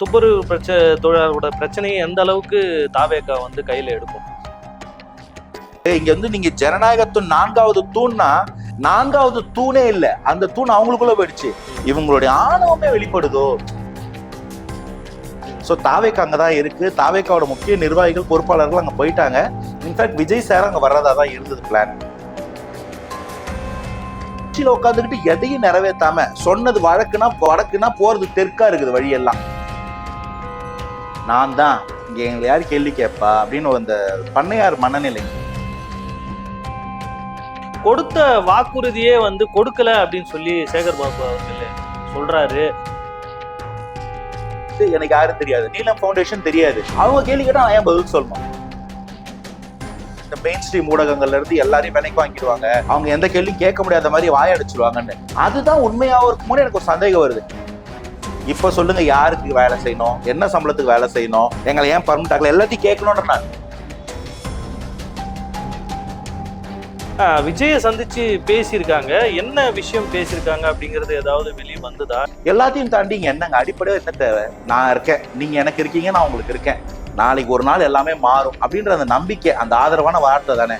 துப்புரவு பிரச்சனை தொழிலாளர்களோட பிரச்சனையை எந்த அளவுக்கு தாவேக்கா வந்து கையில எடுக்கும்? இங்க வந்து நீங்க ஜனநாயகத்தின் நான்காவது தூண்னா நான்காவது தூணே இல்ல. அந்த தூண் அவங்களுக்குள்ள போயிடுச்சு. இவங்களுடைய ஆணவமே வெளிப்படுதோ? ஸோ தாவேக்கா அங்கே தான் இருக்கு. தாவேக்காவோட முக்கிய நிர்வாகிகள் பொறுப்பாளர்கள் அங்கே போயிட்டாங்க. இன்ஃபேக்ட் விஜய் சார் அங்கே வர்றதா தான் இருந்தது பிளான் கட்சியில் உட்காந்துக்கிட்டு எதையும் நிறைவேற்றாம சொன்னது வழக்குனா வடக்குனா போறது தெற்கா இருக்குது வழியெல்லாம். நான் தான் இங்க எங்களை யார் கேள்வி கேட்பா? அப்படின்னு அந்த பண்ணையார் மனநிலை. கொடுத்த வாக்குறுதியே வந்து கொடுக்கல அப்படின்னு சொல்லி சேகர் பாபு அவர்கள் சொல்றாரு. எனக்கு யாரும் தெரியாது. நீலம் ஃபவுண்டேஷன் தெரியாது. அவங்க கேள்வி கேட்டா நான் ஏன் பதில் சொல்லணும்? இந்த மெயின் ஸ்ட்ரீம் ஊடகங்கள்ல இருந்து எல்லாரையும் விலைக்கு வாங்கிடுவாங்க. அவங்க எந்த கேள்வியும் கேட்க முடியாத மாதிரி வாயடிச்சிருவாங்கன்னு. அதுதான் உண்மையாவும் இருக்குமோன்னு எனக்கு ஒரு சந்தேகம் வருது. இப்ப சொல்லுங்க யாருக்கு வேலை செய்யணும்? என்ன சம்பளத்துக்கு வேலை செய்யணும்? எங்களை ஏன் பர்மனண்ட் ஆகல எல்லாத்தையும் கேட்கணும்ன்ற நான். விஜயை சந்திச்சு பேசியிருக்காங்க. என்ன விஷயம் பேசியிருக்காங்க அப்படிங்கிறது ஏதாவது வெளியே வந்ததா? எல்லாத்தையும் தாண்டி இங்க என்னங்க? அடிப்படையா என்ன தேவை? நான் இருக்கேன். நீங்க எனக்கு இருக்கீங்க நான் உங்களுக்கு இருக்கேன். நாளைக்கு ஒரு நாள் எல்லாமே மாறும் அப்படின்ற அந்த நம்பிக்கை அந்த ஆதரவான வார்த்தை தானே.